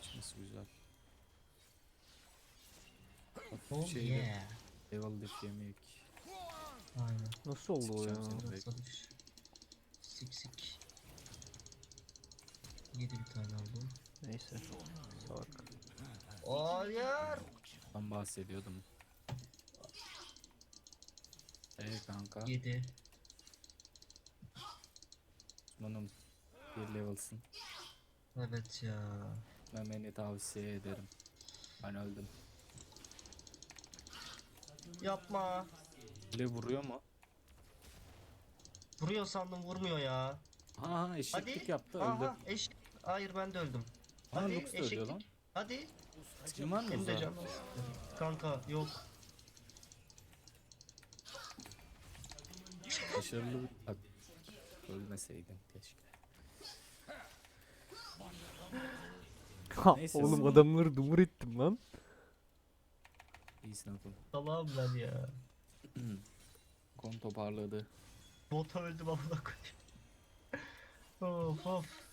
Açması güzel. Oh Şeyde yeah. level def yemek. Aynen. Nasıl oldu o ya? Sikeceğim seni. Sik sik. Yedi bir tane aldım. Neyse. Salak. Hayır. Ben bahsediyordum. Eee kanka. Yedi. Osman'ım bir level'sın. Evet ya. Memeni tavsiye ederim. Ben öldüm. Yapma. Bile vuruyor mu? Vuruyor sandım vurmuyor ya. Ha eşitlik Hadi. yaptı öldü. Aha eşit. Hayır ben de öldüm. Ha Hadi Lux da ölüyor lan. eşitlik. Hadi. Senin var mı Benim de uzağa? canım. Kanka yok. Başarılı bir... Bak, Ölmeseydin keşke. Neyse. oğlum adamları dumur ettim lan. İyisin oğlum. Allah'ım ben ya. Kon toparladı. Bota öldüm amına koyayım. of of.